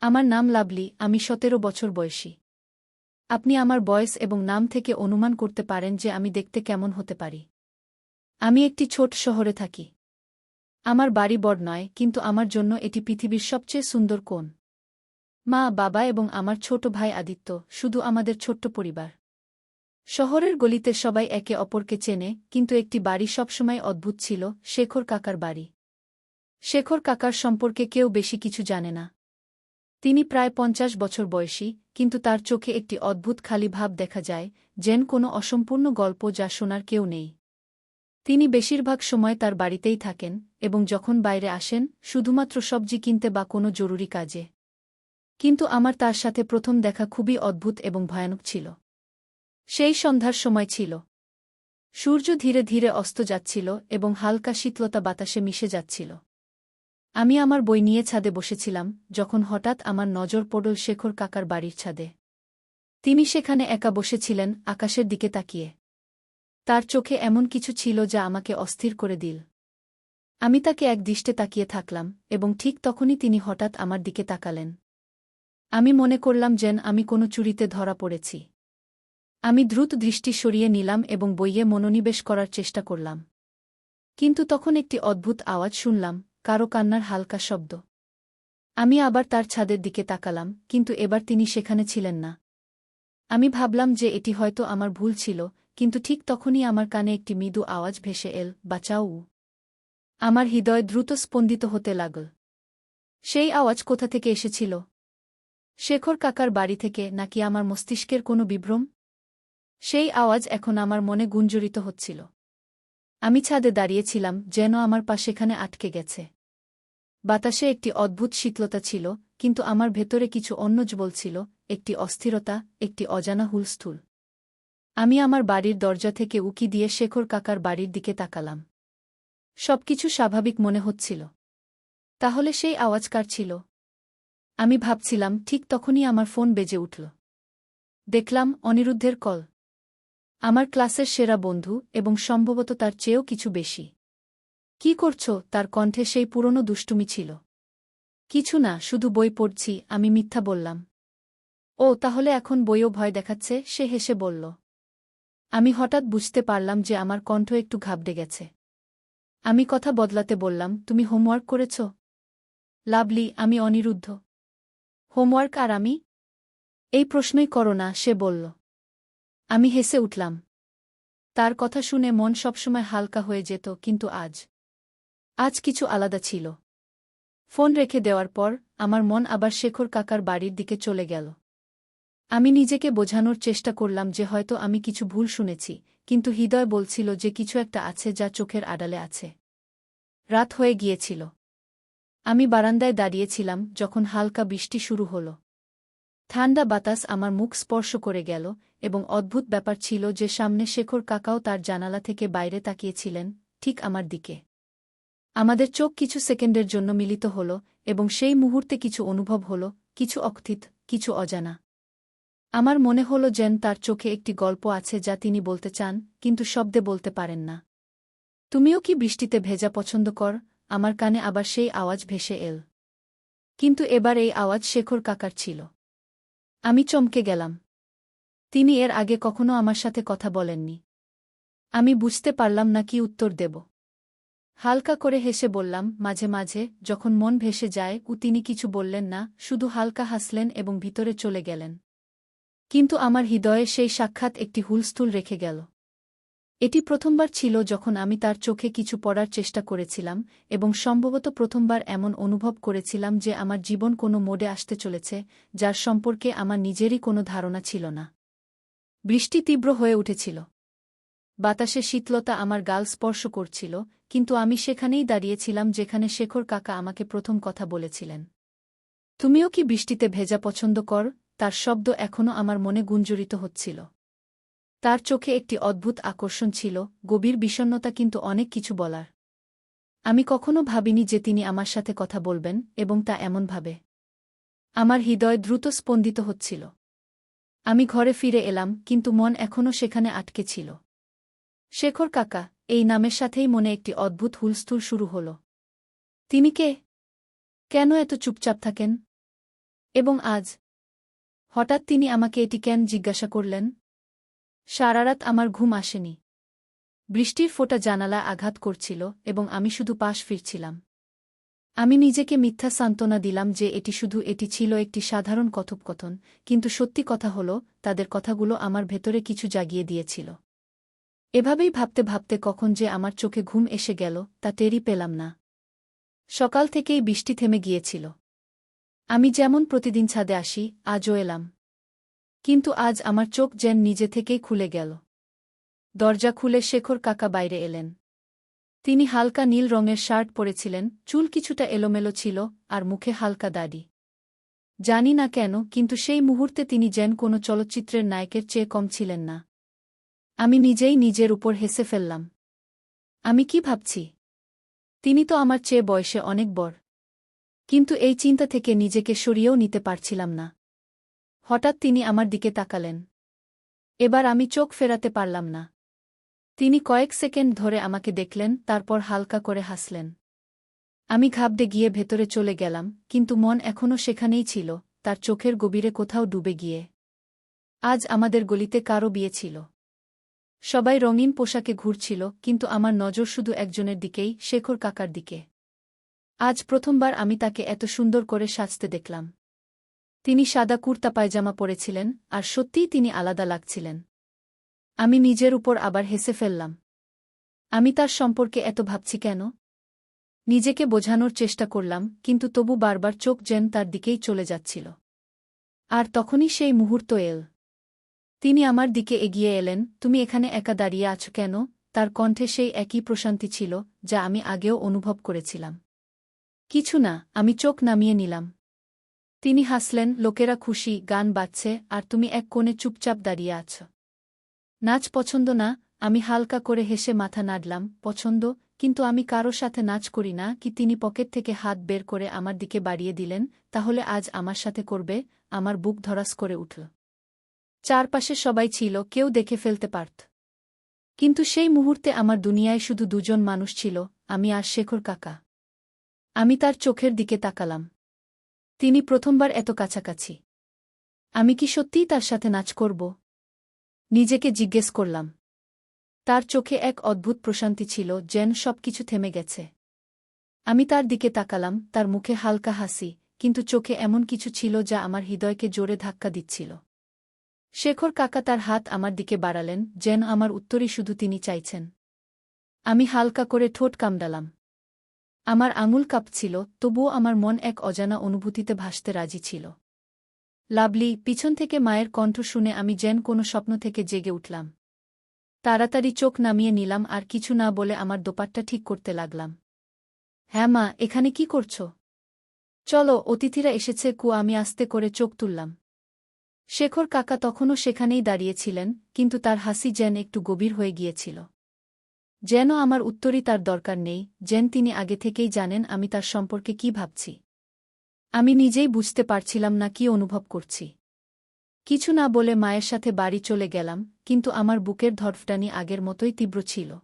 আমার নাম লাভলি আমি সতেরো বছর বয়সী। আপনি আমার বয়স এবং নাম থেকে অনুমান করতে পারেন যে আমি দেখতে কেমন হতে পারি। আমি একটি ছোট শহরে থাকি। আমার বাড়ি বড় নয় কিন্তু আমার জন্য এটি পৃথিবীর সবচেয়ে সুন্দর কোণ। মা, বাবা এবং আমার ছোট ভাই আদিত্য, শুধু আমাদের ছোট্ট পরিবার। শহরের গলিতে সবাই একে অপরকে চেনে, কিন্তু একটি বাড়ি সবসময় অদ্ভুত ছিল, শেখর কাকার বাড়ি। শেখর কাকার সম্পর্কে কেউ বেশি কিছু জানে না। তিনি প্রায় পঞ্চাশ বছর বয়সী, কিন্তু তার চোখে একটি অদ্ভুত খালি ভাব দেখা যায়, যেন কোনো অসম্পূর্ণ গল্প যা শোনার কেউ নেই। তিনি বেশিরভাগ সময় তার বাড়িতেই থাকেন এবং যখন বাইরে আসেন, শুধুমাত্র সবজি কিনতে বা কোনো জরুরি কাজে। কিন্তু আমার তার সাথে প্রথম দেখা খুবই অদ্ভুত এবং ভয়ানক ছিল। সেই সন্ধ্যার সময় ছিল। সূর্য ধীরে ধীরে অস্ত যাচ্ছিল এবং হালকা শীতলতা বাতাসে মিশে যাচ্ছিল। আমি আমার বই নিয়ে ছাদে বসেছিলাম, যখন হঠাৎ আমার নজর পড়ল শেখর কাকার বাড়ির ছাদে। তিনি সেখানে একা বসেছিলেন, আকাশের দিকে তাকিয়ে। তার চোখে এমন কিছু ছিল যা আমাকে অস্থির করে দিল। আমি তাকে এক দৃষ্টে তাকিয়ে থাকলাম, এবং ঠিক তখনই তিনি হঠাৎ আমার দিকে তাকালেন। আমি মনে করলাম যেন আমি কোনো চুরিতে ধরা পড়েছি। আমি দ্রুত দৃষ্টি সরিয়ে নিলাম এবং বইয়ে মনোনিবেশ করার চেষ্টা করলাম। কিন্তু তখন একটি অদ্ভুত আওয়াজ শুনলাম কারও কান্নার হালকা শব্দ। আমি আবার তার ছাদের দিকে তাকালাম, কিন্তু এবার তিনি সেখানে ছিলেন না। আমি ভাবলাম যে এটি হয়তো আমার ভুল ছিল, কিন্তু ঠিক তখনই আমার কানে একটি মৃদু আওয়াজ ভেসে এল, বাঁচাও। আমার হৃদয় দ্রুত স্পন্দিত হতে লাগল। সেই আওয়াজ কোথা থেকে এসেছিল? শেখর কাকার বাড়ি থেকে নাকি আমার মস্তিষ্কের কোনো বিভ্রম? সেই আওয়াজ এখন আমার মনে গুঞ্জরিত হচ্ছিল। আমি ছাদে দাঁড়িয়েছিলাম, যেন আমার পা সেখানে আটকে গেছে। বাতাসে একটি অদ্ভুত শীতলতা ছিল, কিন্তু আমার ভেতরে কিছু অন্যজ বলছিল একটি অস্থিরতা, একটি অজানা হুলস্থুল। আমি আমার বাড়ির দরজা থেকে উকি দিয়ে শেখর কাকার বাড়ির দিকে তাকালাম। সবকিছু স্বাভাবিক মনে হচ্ছিল। তাহলে সেই আওয়াজ কার ছিল? আমি ভাবছিলাম, ঠিক তখনই আমার ফোন বেজে উঠল। দেখলাম, অনিরুদ্ধের কল। আমার ক্লাসের সেরা বন্ধু এবং সম্ভবত তার চেয়েও কিছু বেশি। কি করছ? তার কণ্ঠে সেই পুরনো দুষ্টুমি ছিল। কিছু না, শুধু বই পড়ছি, আমি মিথ্যা বললাম। ও, তাহলে এখন বইও ভয় দেখাচ্ছে, সে হেসে বলল। আমি হঠাৎ বুঝতে পারলাম যে আমার কণ্ঠ একটু ঘাবড়ে গেছে। আমি কথা বদলাতে বললাম, তুমি হোমওয়ার্ক করেছ? লাভলি, আমি অনিরুদ্ধ। হোমওয়ার্ক আর আমি? এই প্রশ্নই করো না, সে বলল। আমি হেসে উঠলাম। তার কথা শুনে মন সবসময় হালকা হয়ে যেত, কিন্তু আজ আজ কিছু আলাদা ছিল। ফোন রেখে দেওয়ার পর আমার মন আবার শেখর কাকার বাড়ির দিকে চলে গেল। আমি নিজেকে বোঝানোর চেষ্টা করলাম যে হয়তো আমি কিছু ভুল শুনেছি, কিন্তু হৃদয় বলছিল যে কিছু একটা আছে যা চোখের আড়ালে আছে। রাত হয়ে গিয়েছিল। আমি বারান্দায় দাঁড়িয়েছিলাম যখন হালকা বৃষ্টি শুরু হল। ঠান্ডা বাতাস আমার মুখ স্পর্শ করে গেল এবং অদ্ভুত ব্যাপার ছিল যে সামনে শেখর কাকাও তার জানালা থেকে বাইরে তাকিয়েছিলেন, ঠিক আমার দিকে। আমাদের চোখ কিছু সেকেন্ডের জন্য মিলিত হল এবং সেই মুহূর্তে কিছু অনুভব হল, কিছু অকথিত, কিছু অজানা। আমার মনে হল যেন তার চোখে একটি গল্প আছে যা তিনি বলতে চান, কিন্তু শব্দে বলতে পারেন না। তুমিও কি বৃষ্টিতে ভেজা পছন্দ কর? আমার কানে আবার সেই আওয়াজ ভেসে এল। কিন্তু এবার এই আওয়াজ শেখর কাকার ছিল। আমি চমকে গেলাম। তিনি এর আগে কখনো আমার সাথে কথা বলেননি। আমি বুঝতে পারলাম না কি উত্তর দেব। হালকা করে হেসে বললাম, মাঝে মাঝে, যখন মন ভেসে যায় ও তিনি কিছু বললেন না, শুধু হালকা হাসলেন এবং ভিতরে চলে গেলেন। কিন্তু আমার হৃদয়ে সেই সাক্ষাৎ একটি হুলস্থুল রেখে গেল। এটি প্রথমবার ছিল যখন আমি তার চোখে কিছু পড়ার চেষ্টা করেছিলাম এবং সম্ভবত প্রথমবার এমন অনুভব করেছিলাম যে আমার জীবন কোনো মোডে আসতে চলেছে, যার সম্পর্কে আমার নিজেরই কোনো ধারণা ছিল না। বৃষ্টি তীব্র হয়ে উঠেছিল। বাতাসে শীতলতা আমার গাল স্পর্শ করছিল, কিন্তু আমি সেখানেই দাঁড়িয়েছিলাম যেখানে শেখর কাকা আমাকে প্রথম কথা বলেছিলেন। তুমিও কি বৃষ্টিতে ভেজা পছন্দ কর? তার শব্দ এখনও আমার মনে গুঞ্জরিত হচ্ছিল। তার চোখে একটি অদ্ভুত আকর্ষণ ছিল, গভীর বিষণ্নতা কিন্তু অনেক কিছু বলার। আমি কখনো ভাবিনি যে তিনি আমার সাথে কথা বলবেন, এবং তা এমনভাবে আমার হৃদয় দ্রুত স্পন্দিত হচ্ছিল। আমি ঘরে ফিরে এলাম, কিন্তু মন এখনও সেখানে আটকে ছিল। শেখর কাকা, এই নামের সাথেই মনে একটি অদ্ভুত হুলস্থুল শুরু হল। তিনি কে? কেন এত চুপচাপ থাকেন? এবং আজ? হঠাৎ তিনি আমাকে এটি কেন জিজ্ঞাসা করলেন? সারারাত আমার ঘুম আসেনি। বৃষ্টির ফোঁটা জানালা আঘাত করছিল এবং আমি শুধু পাশ ফিরছিলাম। আমি নিজেকে মিথ্যা সান্ত্বনা দিলাম যে এটি শুধু এটি ছিল একটি সাধারণ কথোপকথন, কিন্তু সত্যি কথা হল, তাদের কথাগুলো আমার ভেতরে কিছু জাগিয়ে দিয়েছিল। এভাবেই ভাবতে ভাবতে কখন যে আমার চোখে ঘুম এসে গেল, তা টেরই পেলাম না। সকাল থেকেই বৃষ্টি থেমে গিয়েছিল। আমি যেমন প্রতিদিন ছাদে আসি, আজও এলাম। কিন্তু আজ আমার চোখ যেন নিজে থেকেই খুলে গেল। দরজা খুলে শেখর কাকা বাইরে এলেন। তিনি হালকা নীল রঙের শার্ট পরেছিলেন, চুল কিছুটা এলোমেলো ছিল, আর মুখে হালকা দাড়ি। জানি না কেন, কিন্তু সেই মুহূর্তে তিনি যেন কোনো চলচ্চিত্রের নায়কের চেয়ে কম ছিলেন না। আমি নিজেই নিজের উপর হেসে ফেললাম। আমি কি ভাবছি? তিনি তো আমার চেয়ে বয়সে অনেক বড়। কিন্তু এই চিন্তা থেকে নিজেকে সরিয়েও নিতে পারছিলাম না। হঠাৎ তিনি আমার দিকে তাকালেন। এবার আমি চোখ ফেরাতে পারলাম না। তিনি কয়েক সেকেন্ড ধরে আমাকে দেখলেন, তারপর হালকা করে হাসলেন। আমি ঘাবড়ে গিয়ে ভেতরে চলে গেলাম, কিন্তু মন এখনও সেখানেই ছিল, তার চোখের গভীরে কোথাও ডুবে গিয়ে। আজ আমাদের গলিতে কারও বিয়ে ছিল। সবাই রঙিন পোশাকে ঘুরছিল, কিন্তু আমার নজর শুধু একজনের দিকেই, শেখর কাকার দিকে। আজ প্রথমবার আমি তাকে এত সুন্দর করে সাজতে দেখলাম। তিনি সাদা কুর্তা পায়জামা পরেছিলেন, আর সত্যিই তিনি আলাদা লাগছিলেন। আমি নিজের উপর আবার হেসে ফেললাম। আমি তার সম্পর্কে এত ভাবছি কেন? নিজেকে বোঝানোর চেষ্টা করলাম, কিন্তু তবু বারবার চোখ যেন তার দিকেই চলে যাচ্ছিল। আর তখনই সেই মুহূর্ত এল। তিনি আমার দিকে এগিয়ে এলেন, তুমি এখানে একা দাঁড়িয়ে আছো কেন? তার কণ্ঠে সেই একই প্রশান্তি ছিল, যা আমি আগেও অনুভব করেছিলাম। কিছু না, আমি চোখ নামিয়ে নিলাম। তিনি হাসলেন, লোকেরা খুশি, গান বাজছে, আর তুমি এক কোণে চুপচাপ দাঁড়িয়ে আছ। নাচ পছন্দ না, আমি হালকা করে হেসে মাথা নাড়লাম, পছন্দ, কিন্তু আমি কারও সাথে নাচ করি না, কি তিনি পকেট থেকে হাত বের করে আমার দিকে বাড়িয়ে দিলেন, তাহলে আজ আমার সাথে করবে, আমার বুক ধরাস করে উঠল। চারপাশে সবাই ছিল, কেউ দেখে ফেলতে পারত। কিন্তু সেই মুহূর্তে আমার দুনিয়ায় শুধু দুজন মানুষ ছিল, আমি আর শেখর কাকা। আমি তার চোখের দিকে তাকালাম। তিনি প্রথমবার এত কাছাকাছি। আমি কি সত্যিই তার সাথে নাচ করব? নিজেকে জিজ্ঞেস করলাম। তার চোখে এক অদ্ভুত প্রশান্তি ছিল, যেন সবকিছু থেমে গেছে। আমি তার দিকে তাকালাম, তার মুখে হালকা হাসি, কিন্তু চোখে এমন কিছু ছিল যা আমার হৃদয়কে জোরে ধাক্কা দিচ্ছিল। শেখর কাকা তার হাত আমার দিকে বাড়ালেন, যেন আমার উত্তরই শুধু তিনি চাইছেন। আমি হালকা করে ঠোঁট কামডালাম। আমার আঙুল কাঁপছিল, তবুও আমার মন এক অজানা অনুভূতিতে ভাসতে রাজি ছিল। লাভলি পিছন থেকে মায়ের কণ্ঠ শুনে আমি যেন কোনো স্বপ্ন থেকে জেগে উঠলাম। তাড়াতাড়ি চোখ নামিয়ে নিলাম আর কিছু না বলে আমার দোপাট্টা ঠিক করতে লাগলাম। হ্যাঁ মা, এখানে কি করছ? চলো, অতিথিরা এসেছে, কু, আমি আস্তে করে চোখ তুললাম। শেখর কাকা তখনও সেখানেই দাঁড়িয়েছিলেন, কিন্তু তার হাসি যেন একটু গভীর হয়ে গিয়েছিল। যেন আমার উত্তরই তার দরকার নেই, যেন তিনি আগে থেকেই জানেন আমি তার সম্পর্কে কি ভাবছি। আমি নিজেই বুঝতে পারছিলাম না কি অনুভব করছি। কিছু না বলে মায়ের সাথে বাড়ি চলে গেলাম, কিন্তু আমার বুকের ধরফটানি আগের মতোই তীব্র ছিল।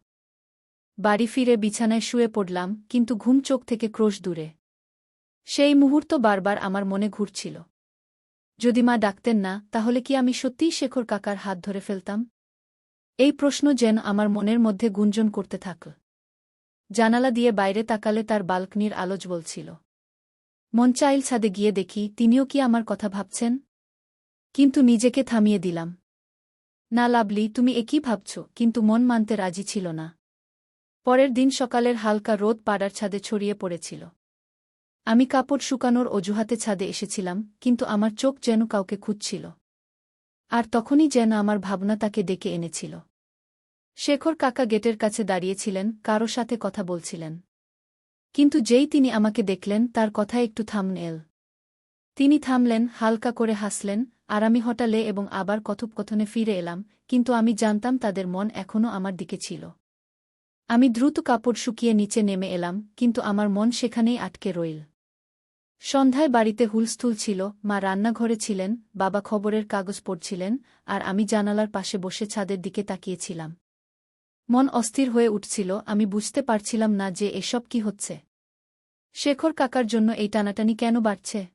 বাড়ি ফিরে বিছানায় শুয়ে পড়লাম, কিন্তু ঘুম চোখ থেকে ক্রোশ দূরে। সেই মুহূর্ত বারবার আমার মনে ঘুরছিল। যদি মা ডাকতেন না, তাহলে কি আমি সত্যিই শেখর কাকার হাত ধরে ফেলতাম? এই প্রশ্ন যেন আমার মনের মধ্যে গুঞ্জন করতে থাকল জানালা দিয়ে বাইরে তাকালে তার বালকনির আলোচ বলছিল মন চাইল ছাদে গিয়ে দেখি, তিনিও কি আমার কথা ভাবছেন? কিন্তু নিজেকে থামিয়ে দিলাম। না লাভলি তুমি একই ভাবছ? কিন্তু মন মানতে রাজি ছিল না। পরের দিন সকালের হালকা রোদ পাড়ার ছাদে ছড়িয়ে পড়েছিল। আমি কাপড় শুকানোর অজুহাতে ছাদে এসেছিলাম, কিন্তু আমার চোখ যেন কাউকে খুঁজছিল। আর তখনই যেন আমার ভাবনা তাকে ডেকে এনেছিল। শেখর কাকা গেটের কাছে দাঁড়িয়েছিলেন, কারও সাথে কথা বলছিলেন। কিন্তু যেই তিনি আমাকে দেখলেন, তার কথা একটু থামনেল। তিনি থামলেন, হালকা করে হাসলেন, আর আমি হটালে এবং আবার কথোপকথনে ফিরে এলাম, কিন্তু আমি জানতাম তাদের মন এখনও আমার দিকে ছিল। আমি দ্রুত কাপড় শুকিয়ে নিচে নেমে এলাম, কিন্তু আমার মন সেখানেই আটকে রইল। সন্ধ্যায় বাড়িতে হুলস্থুল ছিল, মা রান্নাঘরে ছিলেন, বাবা খবরের কাগজ পড়ছিলেন, আর আমি জানালার পাশে বসে ছাদের দিকে তাকিয়েছিলাম। মন অস্থির হয়ে উঠছিল, আমি বুঝতে পারছিলাম না যে এসব কি হচ্ছে। শেখর কাকার জন্য এই টানাটানি কেন বাড়ছে?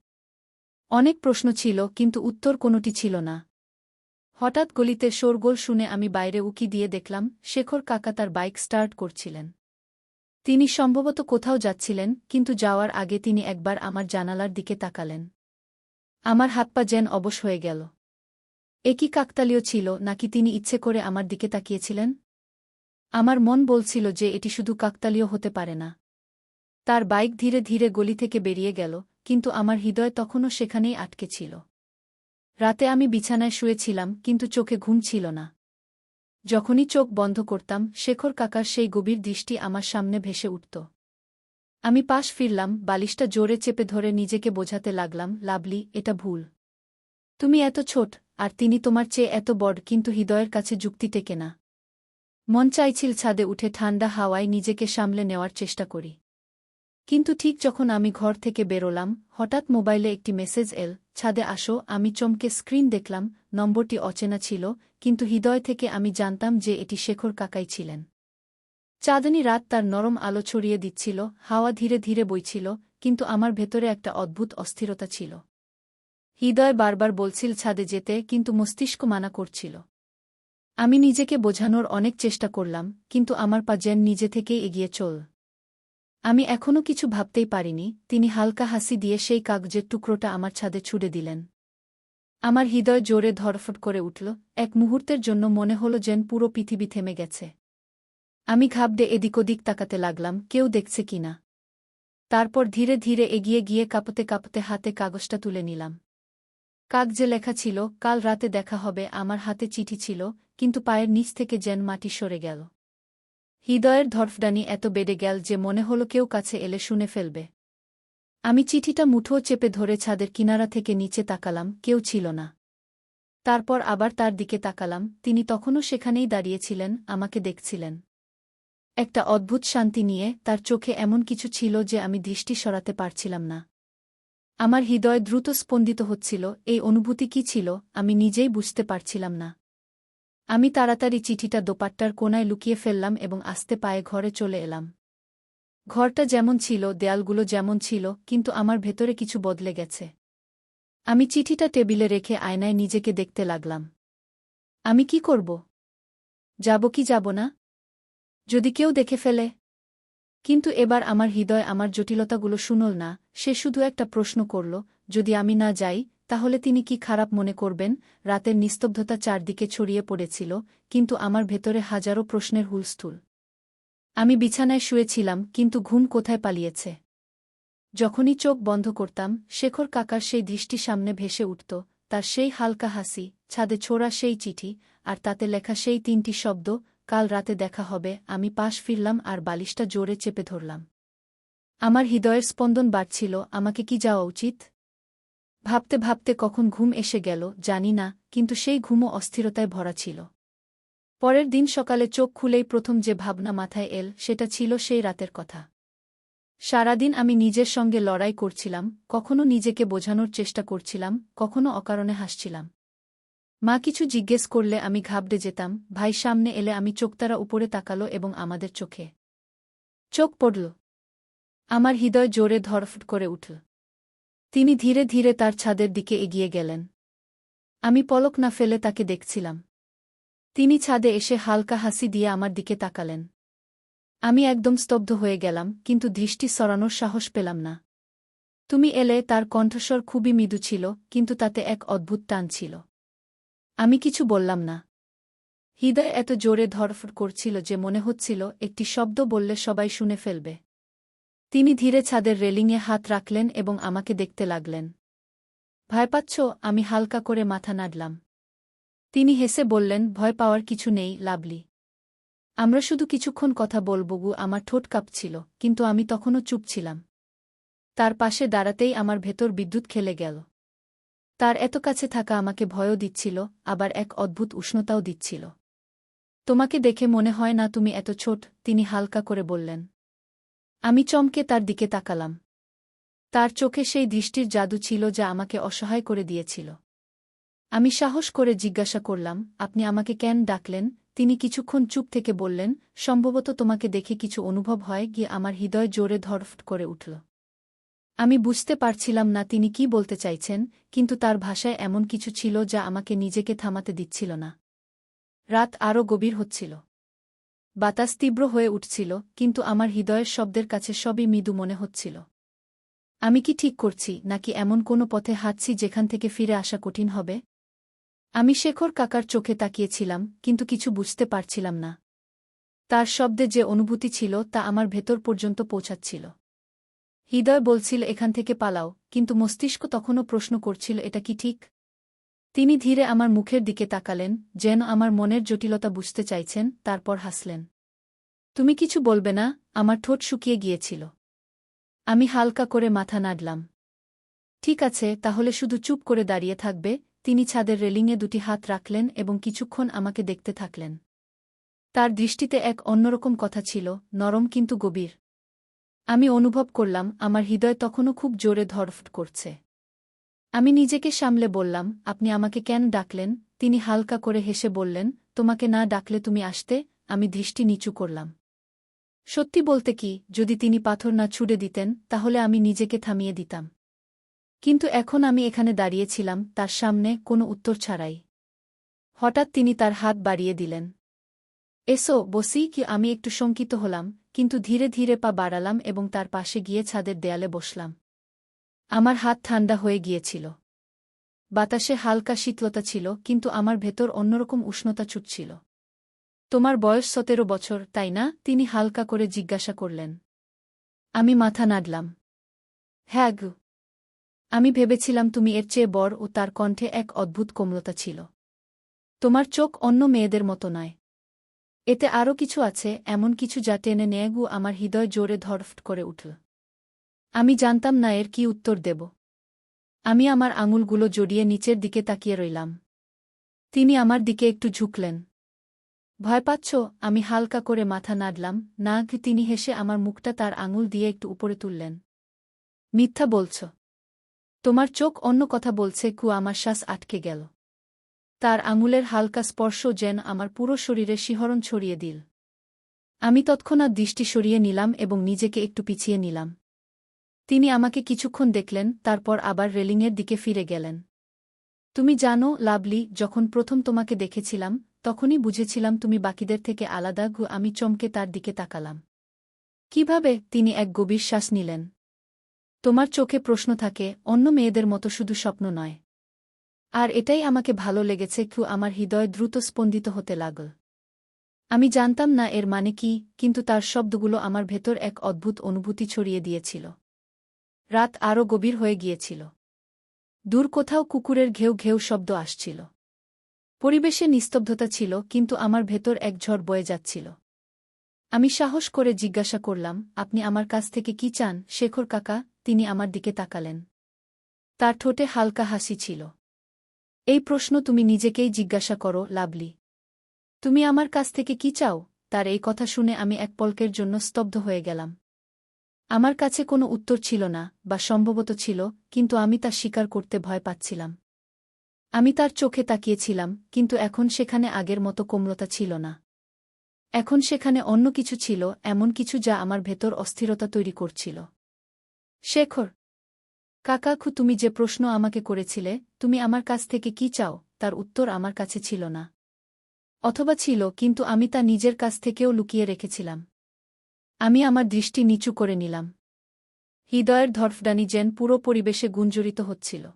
অনেক প্রশ্ন ছিল, কিন্তু উত্তর কোনোটি ছিল না। হঠাৎ গলিতে শোরগোল শুনে আমি বাইরে উকি দিয়ে দেখলাম, শেখর কাকা তার বাইক স্টার্ট করছিলেন। তিনি সম্ভবত কোথাও যাচ্ছিলেন, কিন্তু যাওয়ার আগে তিনি একবার আমার জানালার দিকে তাকালেন। আমার হাত পা যেন অবশ হয়ে গেল। এ কি কাকতালীয় ছিল, নাকি তিনি ইচ্ছে করে আমার দিকে তাকিয়েছিলেন? আমার মন বলছিল যে এটি শুধু কাকতালীয় হতে পারে না। তার বাইক ধীরে ধীরে গলি থেকে বেরিয়ে গেল, কিন্তু আমার হৃদয় তখনও সেখানেই আটকে ছিল। রাতে আমি বিছানায় শুয়েছিলাম, কিন্তু চোখে ঘুম ছিল না। যখনই চোখ বন্ধ করতাম, শেখর কাকার সেই গভীর দৃষ্টি আমার সামনে ভেসে উঠত। আমি পাশ ফিরলাম, বালিশটা জোরে চেপে ধরে নিজেকে বোঝাতে লাগলাম লাভলি এটা ভুল। তুমি এত ছোট, আর তিনি তোমার চেয়ে এত বড়, কিন্তু হৃদয়ের কাছে যুক্তি টেকে না। মন চাইছিল ছাদে উঠে ঠান্ডা হাওয়ায় নিজেকে সামলে নেওয়ার চেষ্টা করি। কিন্তু ঠিক যখন আমি ঘর থেকে বেরোলাম, হঠাৎ মোবাইলে একটি মেসেজ এল, ছাদে আসো। আমি চমকে স্ক্রিন দেখলাম, নম্বরটি অচেনা ছিল কিন্তু হৃদয় থেকে আমি জানতাম যে এটি শেখর কাকাই ছিলেন। চাঁদনি রাত তার নরম আলো ছড়িয়ে দিচ্ছিল, হাওয়া ধীরে ধীরে বইছিল, কিন্তু আমার ভেতরে একটা অদ্ভুত অস্থিরতা ছিল। হৃদয় বারবার বলছিল, ছাদে যেতে কিন্তু মস্তিষ্ক মানা করছিল। আমি নিজেকে বোঝানোর অনেক চেষ্টা করলাম, কিন্তু আমার পা যেন নিজে থেকেই এগিয়ে চল। আমি এখনও কিছু ভাবতেই পারিনি, তিনি হালকা হাসি দিয়ে সেই কাগজের টুকরোটা আমার ছাদে ছুড়ে দিলেন। আমার হৃদয় জোরে ধরফট করে উঠল, এক মুহূর্তের জন্য মনে হল যেন পুরো পৃথিবী থেমে গেছে। আমি ঘাবডে এদিক ওদিক তাকাতে লাগলাম, কেউ দেখছে কিনা তারপর ধীরে ধীরে এগিয়ে গিয়ে কাঁপতে কাঁপতে হাতে কাগজটা তুলে নিলাম। কাগজে লেখা ছিল, কাল রাতে দেখা হবে, আমার হাতে চিঠি ছিল, কিন্তু পায়ের নিচ থেকে যেন মাটি সরে গেল। হৃদয়ের ধরফডানি এত বেড়ে গেল যে মনে হলো কেউ কাছে এলে শুনে ফেলবে। আমি চিঠিটা মুঠো চেপে ধরে ছাদের কিনারা থেকে নিচে তাকালাম, কেউ ছিল না। তারপর আবার তার দিকে তাকালাম, তিনি তখনও সেখানেই দাঁড়িয়েছিলেন, আমাকে দেখছিলেন। একটা অদ্ভুত শান্তি নিয়ে তার চোখে এমন কিছু ছিল যে আমি দৃষ্টি সরাতে পারছিলাম না। আমার হৃদয় দ্রুত স্পন্দিত হচ্ছিল, এই অনুভূতি কি ছিল, আমি নিজেই বুঝতে পারছিলাম না। আমি তাড়াতাড়ি চিঠিটা দোপাট্টার কোনায় লুকিয়ে ফেললাম এবং আস্তে পায়ে ঘরে চলে এলাম। ঘরটা যেমন ছিল, দেয়ালগুলো যেমন ছিল, কিন্তু আমার ভেতরে কিছু বদলে গেছে। আমি চিঠিটা টেবিলে রেখে আয়নায় নিজেকে দেখতে লাগলাম। আমি কি করব? যাব কি যাব না? যদি কেউ দেখে ফেলে? কিন্তু এবার আমার হৃদয় আমার জটিলতাগুলো শুনল না, সে শুধু একটা প্রশ্ন করল, যদি আমি না যাই, তাহলে তিনি কি খারাপ মনে করবেন? রাতের নিস্তব্ধতা চারদিকে ছড়িয়ে পড়েছিল, কিন্তু আমার ভেতরে হাজারো প্রশ্নের হুলস্থুল। আমি বিছানায় শুয়েছিলাম, কিন্তু ঘুম কোথায় পালিয়েছে? যখনই চোখ বন্ধ করতাম, শেখর কাকার সেই দৃষ্টি সামনে ভেসে উঠত, তার সেই হালকা হাসি, ছাদে ছোড়া সেই চিঠি, আর তাতে লেখা সেই তিনটি শব্দ, কাল রাতে দেখা হবে, আমি পাশ ফিরলাম আর বালিশটা জোরে চেপে ধরলাম। আমার হৃদয়ের স্পন্দন বাড়ছিল, আমাকে কি যাওয়া উচিত? ভাবতে ভাবতে কখন ঘুম এসে গেল, জানি না, কিন্তু সেই ঘুমও অস্থিরতায় ভরা ছিল। পরের দিন সকালে চোখ খুলেই প্রথম যে ভাবনা মাথায় এল, সেটা ছিল সেই রাতের কথা। সারাদিন আমি নিজের সঙ্গে লড়াই করছিলাম, কখনো নিজেকে বোঝানোর চেষ্টা করছিলাম, কখনো অকারণে হাসছিলাম। মা কিছু জিজ্ঞেস করলে আমি ঘাবড়ে যেতাম, ভাই সামনে এলে আমি চোখতারা উপরে তাকালো এবং আমাদের চোখে চোখ পড়ল। আমার হৃদয় জোরে ধরফট করে উঠল। তিনি ধীরে ধীরে তার ছাদের দিকে এগিয়ে গেলেন। আমি পলক না ফেলে তাকে দেখছিলাম। তিনি ছাদে এসে হালকা হাসি দিয়ে আমার দিকে তাকালেন। আমি একদম স্তব্ধ হয়ে গেলাম, কিন্তু দৃষ্টি সরানোর সাহস পেলাম না। তুমি এলে তার কণ্ঠস্বর খুবই মৃদু ছিল, কিন্তু তাতে এক অদ্ভুত টান ছিল। আমি কিছু বললাম না। হৃদয় এত জোরে ধরফর করছিল যে মনে হচ্ছিল, একটি শব্দ বললে সবাই শুনে ফেলবে। তিনি ধীরে ছাদের রেলিংয়ে হাত রাখলেন এবং আমাকে দেখতে লাগলেন। ভয় পাচ্ছ? আমি হালকা করে মাথা নাড়লাম। তিনি হেসে বললেন, ভয় পাওয়ার কিছু নেই, লাভলি। আমরা শুধু কিছুক্ষণ কথা বলবগু আমার ঠোঁট কাঁপছিল, কিন্তু আমি তখনও চুপ ছিলাম। তার পাশে দাঁড়াতেই আমার ভেতর বিদ্যুৎ খেলে গেল। তার এত কাছে থাকা আমাকে ভয়ও দিচ্ছিল, আবার এক অদ্ভুত উষ্ণতাও দিচ্ছিল। তোমাকে দেখে মনে হয় না তুমি এত ছোট, তিনি হালকা করে বললেন। আমি চমকে তার দিকে তাকালাম। তার চোখে সেই দৃষ্টির জাদু ছিল যা আমাকে অসহায় করে দিয়েছিল। আমি সাহস করে জিজ্ঞাসা করলাম, আপনি আমাকে কেন ডাকলেন? তিনি কিছুক্ষণ চুপ থেকে বললেন, সম্ভবত তোমাকে দেখে কিছু অনুভব হয় গিয়ে আমার হৃদয় জোরে ধরফট করে উঠল। আমি বুঝতে পারছিলাম না তিনি কি বলতে চাইছেন, কিন্তু তার ভাষায় এমন কিছু ছিল যা আমাকে নিজেকে থামাতে দিচ্ছিল না। রাত আরও গভীর হচ্ছিল। বাতাস তীব্র হয়ে উঠছিল, কিন্তু আমার হৃদয়ের শব্দের কাছে সবই মৃদু মনে হচ্ছিল। আমি কি ঠিক করছি, নাকি এমন কোনো পথে হাঁটছি যেখান থেকে ফিরে আসা কঠিন হবে? আমি শেখর কাকার চোখে তাকিয়েছিলাম, কিন্তু কিছু বুঝতে পারছিলাম না। তার শব্দে যে অনুভূতি ছিল, তা আমার ভেতর পর্যন্ত পৌঁছাচ্ছিল। হৃদয় বলছিল, এখান থেকে পালাও। কিন্তু মস্তিষ্ক তখনও প্রশ্ন করছিল, এটা কি ঠিক? তিনি ধীরে আমার মুখের দিকে তাকালেন, যেন আমার মনের জটিলতা বুঝতে চাইছেন, তারপর হাসলেন। তুমি কিছু বলবে না? আমার ঠোঁট শুকিয়ে গিয়েছিল। আমি হালকা করে মাথা নাড়লাম। ঠিক আছে, তাহলে শুধু চুপ করে দাঁড়িয়ে থাকবে তিনি ছাদের রেলিংয়ে দুটি হাত রাখলেন এবং কিছুক্ষণ আমাকে দেখতে থাকলেন। তার দৃষ্টিতে এক অন্যরকম কথা ছিল, নরম কিন্তু গভীর। আমি অনুভব করলাম, আমার হৃদয় তখনও খুব জোরে ধরফট করছে। আমি নিজেকে সামলে বললাম, আপনি আমাকে কেন ডাকলেন? তিনি হালকা করে হেসে বললেন, তোমাকে না ডাকলে তুমি আসতে? আমি দৃষ্টি নিচু করলাম। সত্যি বলতে কি, যদি তিনি পাথর না ছুড়ে দিতেন, তাহলে আমি নিজেকে থামিয়ে দিতাম। কিন্তু এখন আমি এখানে দাঁড়িয়েছিলাম, তার সামনে কোনো উত্তর ছাড়াই। হঠাৎ তিনি তার হাত বাড়িয়ে দিলেন। এসো, বসি, কি আমি একটু শঙ্কিত হলাম, কিন্তু ধীরে ধীরে পা বাড়ালাম এবং তার পাশে গিয়ে ছাদের দেয়ালে বসলাম। আমার হাত ঠান্ডা হয়ে গিয়েছিল। বাতাসে হালকা শীতলতা ছিল, কিন্তু আমার ভেতর অন্যরকম উষ্ণতা ছুটছিল। তোমার বয়স সতেরো বছর, তাই না? তিনি হালকা করে জিজ্ঞাসা করলেন। আমি মাথা নাড়লাম। হ্যাঁ আমি ভেবেছিলাম তুমি এর চেয়ে বড় ও তার কণ্ঠে এক অদ্ভুত কোমলতা ছিল। তোমার চোখ অন্য মেয়েদের মতো নয়। এতে আরও কিছু আছে, এমন কিছু যা টেনে নেয় গু আমার হৃদয় জোরে ধরফট করে উঠল। আমি জানতাম না এর কি উত্তর দেব। আমি আমার আঙুলগুলো জড়িয়ে নিচের দিকে তাকিয়ে রইলাম। তিনি আমার দিকে একটু ঝুঁকলেন। ভয় পাচ্ছ? আমি হালকা করে মাথা নাড়লাম। না তিনি হেসে আমার মুখটা তার আঙুল দিয়ে একটু উপরে তুললেন। মিথ্যা বলছ। তোমার চোখ অন্য কথা বলছে, কু আমার শ্বাস আটকে গেল। তার আঙুলের হালকা স্পর্শ যেন আমার পুরো শরীরে শিহরণ ছড়িয়ে দিল। আমি তৎক্ষণাৎ দৃষ্টি সরিয়ে নিলাম এবং নিজেকে একটু পিছিয়ে নিলাম। তিনি আমাকে কিছুক্ষণ দেখলেন, তারপর আবার রেলিংয়ের দিকে ফিরে গেলেন। তুমি জানো, লাভলি, যখন প্রথম তোমাকে দেখেছিলাম, তখনই বুঝেছিলাম তুমি বাকিদের থেকে আলাদা গু আমি চমকে তার দিকে তাকালাম। কীভাবে? তিনি এক গভীর শ্বাস নিলেন। তোমার চোখে প্রশ্ন থাকে, অন্য মেয়েদের মতো শুধু স্বপ্ন নয়। আর এটাই আমাকে ভালো লেগেছে কু আমার হৃদয় দ্রুত স্পন্দিত হতে লাগল। আমি জানতাম না এর মানে কি, কিন্তু তার শব্দগুলো আমার ভেতর এক অদ্ভুত অনুভূতি ছড়িয়ে দিয়েছিল। রাত আরও গভীর হয়ে গিয়েছিল। দূর কোথাও কুকুরের ঘেউ ঘেউ শব্দ আসছিল। পরিবেশে নিস্তব্ধতা ছিল, কিন্তু আমার ভেতর এক ঝড় বয়ে যাচ্ছিল। আমি সাহস করে জিজ্ঞাসা করলাম, আপনি আমার কাছ থেকে কি চান, শেখর কাকা? তিনি আমার দিকে তাকালেন। তার ঠোঁটে হালকা হাসি ছিল। এই প্রশ্ন তুমি নিজেকেই জিজ্ঞাসা করো, লাভলি। তুমি আমার কাছ থেকে কি চাও? তার এই কথা শুনে আমি এক পলকের জন্য স্তব্ধ হয়ে গেলাম। আমার কাছে কোনো উত্তর ছিল না বা সম্ভবত ছিল, কিন্তু আমি তা স্বীকার করতে ভয় পাচ্ছিলাম। আমি তার চোখে তাকিয়েছিলাম, কিন্তু এখন সেখানে আগের মতো কোমলতা ছিল না। এখন সেখানে অন্য কিছু ছিল, এমন কিছু যা আমার ভেতর অস্থিরতা তৈরি করছিল। শেখর কাকাখু তুমি যে প্রশ্ন আমাকে করেছিলে, তুমি আমার কাছ থেকে কি চাও, তার উত্তর আমার কাছে ছিল না। অথবা ছিল, কিন্তু আমি তা নিজের কাছ থেকেও লুকিয়ে রেখেছিলাম। আমি আমার দৃষ্টি নিচু করে নিলাম। হৃদয়ের ধরফডানি যেন পুরো পরিবেশে গুঞ্জরিত হচ্ছিল।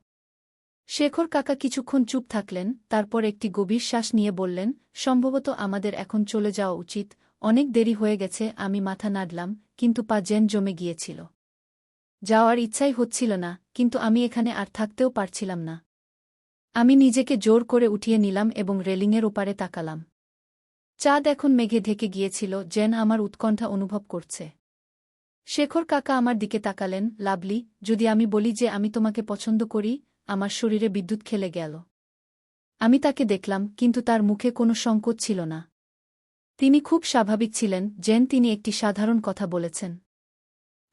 শেখর কাকা কিছুক্ষণ চুপ থাকলেন, তারপর একটি গভীর শ্বাস নিয়ে বললেন, সম্ভবত আমাদের এখন চলে যাওয়া উচিত, অনেক দেরি হয়ে গেছে, আমি মাথা নাড়লাম, কিন্তু পা জেন জমে গিয়েছিল। যাওয়ার ইচ্ছাই হচ্ছিল না, কিন্তু আমি এখানে আর থাকতেও পারছিলাম না। আমি নিজেকে জোর করে উঠিয়ে নিলাম এবং রেলিংয়ের ওপারে তাকালাম। চাঁদ এখন মেঘে ঢেকে গিয়েছিল জেন আমার উৎকণ্ঠা অনুভব করছে। শেখর কাকা আমার দিকে তাকালেন লাভলি যদি আমি বলি যে আমি তোমাকে পছন্দ করি, আমার শরীরে বিদ্যুৎ খেলে গেল। আমি তাকে দেখলাম, কিন্তু তার মুখে কোনো সংকোচ ছিল না। তিনি খুব স্বাভাবিক ছিলেন জেন তিনি একটি সাধারণ কথা বলেছেন।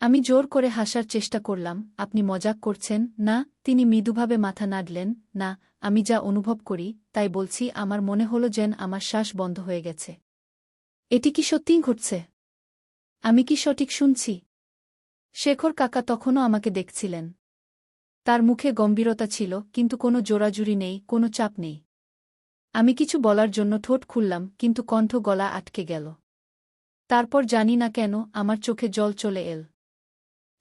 আমি জোর করে হাসার চেষ্টা করলাম, আপনি মজাক করছেন, না, তিনি মৃদুভাবে মাথা নাড়লেন, না, আমি যা অনুভব করি, তাই বলছি, আমার মনে হল যেন আমার শ্বাস বন্ধ হয়ে গেছে। এটি কি সত্যিই ঘটছে? আমি কি সঠিক শুনছি? শেখর কাকা তখনও আমাকে দেখছিলেন। তার মুখে গম্ভীরতা ছিল, কিন্তু কোনো জোরাজুরি নেই, কোনো চাপ নেই। আমি কিছু বলার জন্য ঠোঁট খুললাম, কিন্তু কণ্ঠ গলা আটকে গেল। তারপর জানি না কেন, আমার চোখে জল চলে এল।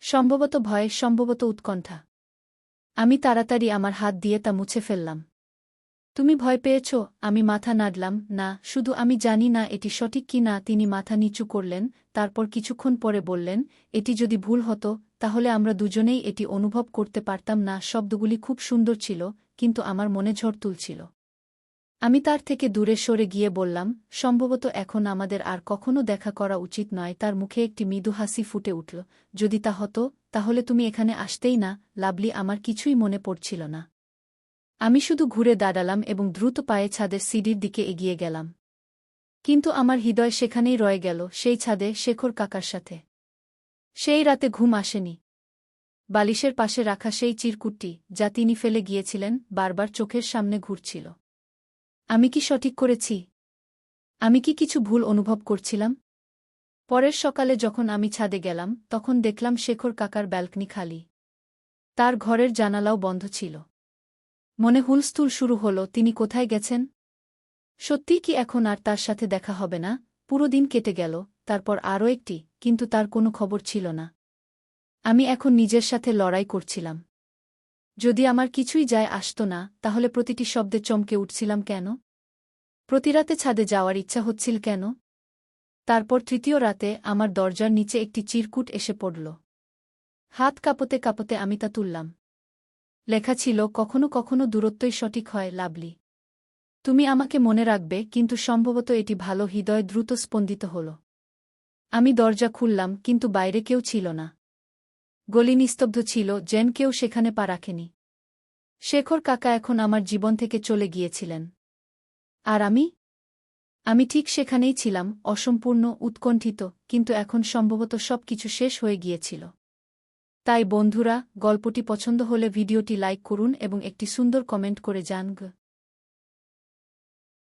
সম্ভবত ভয়ে সম্ভবত উৎকণ্ঠা। আমি তাড়াতাড়ি আমার হাত দিয়ে তা মুছে ফেললাম। তুমি ভয় পেয়েছ, আমি মাথা নাড়লাম, না, শুধু আমি জানি না এটি সঠিক কি না, তিনি মাথা নিচু করলেন, তারপর কিছুক্ষণ পরে বললেন, এটি যদি ভুল হতো, তাহলে আমরা দুজনেই এটি অনুভব করতে পারতাম না। শব্দগুলি খুব সুন্দর ছিল, কিন্তু আমার মনে ঝড় তুলছিল। আমি তার থেকে দূরে সরে গিয়ে বললাম, সম্ভবত এখন আমাদের আর কখনো দেখা করা উচিত নয়। তার মুখে একটি মৃদু হাসি ফুটে উঠল। যদি তা হতো, তাহলে তুমি এখানে আসতেই না, লাভলি আমার কিছুই মনে পড়ছিল না। আমি শুধু ঘুরে দাঁড়ালাম এবং দ্রুত পায়ে ছাদের সিঁড়ির দিকে এগিয়ে গেলাম। কিন্তু আমার হৃদয় সেখানেই রয়ে গেল, সেই ছাদে শেখর কাকার সাথে। সেই রাতে ঘুম আসেনি। বালিশের পাশে রাখা সেই চিরকুটটি, যা তিনি ফেলে গিয়েছিলেন, বারবার চোখের সামনে ঘুরছিল। আমি কি সঠিক করেছি? আমি কি কিছু ভুল অনুভব করছিলাম? পরের সকালে যখন আমি ছাদে গেলাম, তখন দেখলাম শেখর কাকার ব্যালকনি খালি। তার ঘরের জানালাও বন্ধ ছিল। মনে হুলস্থুল শুরু হল, তিনি কোথায় গেছেন? সত্যিই কি এখন আর তার সাথে দেখা হবে না? পুরো দিন কেটে গেল, তারপর আরও একটি, কিন্তু তার কোনো খবর ছিল না। আমি এখন নিজের সাথে লড়াই করছিলাম। যদি আমার কিছুই যায় আসত না, তাহলে প্রতিটি শব্দে চমকে উঠছিলাম কেন? প্রতিরাতে ছাদে যাওয়ার ইচ্ছা হচ্ছিল কেন? তারপর তৃতীয় রাতে আমার দরজার নিচে একটি চিরকুট এসে পড়ল। হাত কাঁপতে কাঁপতে আমি তা তুললাম। লেখা ছিল, কখনো কখনো দূরত্বই সঠিক হয়, লাভলি। তুমি আমাকে মনে রাখবে, কিন্তু সম্ভবত এটি ভালো হৃদয় দ্রুত স্পন্দিত হল। আমি দরজা খুললাম, কিন্তু বাইরে কেউ ছিল না। গলি নিস্তব্ধ ছিল, যেন কেউ সেখানে পা রাখেনি। শেখর কাকা এখন আমার জীবন থেকে চলে গিয়েছিলেন। আর আমি? আমি ঠিক সেখানেই ছিলাম, অসম্পূর্ণ, উৎকণ্ঠিত, কিন্তু এখন সম্ভবত সব কিছু শেষ হয়ে গিয়েছিল। তাই বন্ধুরা, গল্পটি পছন্দ হলে ভিডিওটি লাইক করুন এবং একটি সুন্দর কমেন্ট করে যান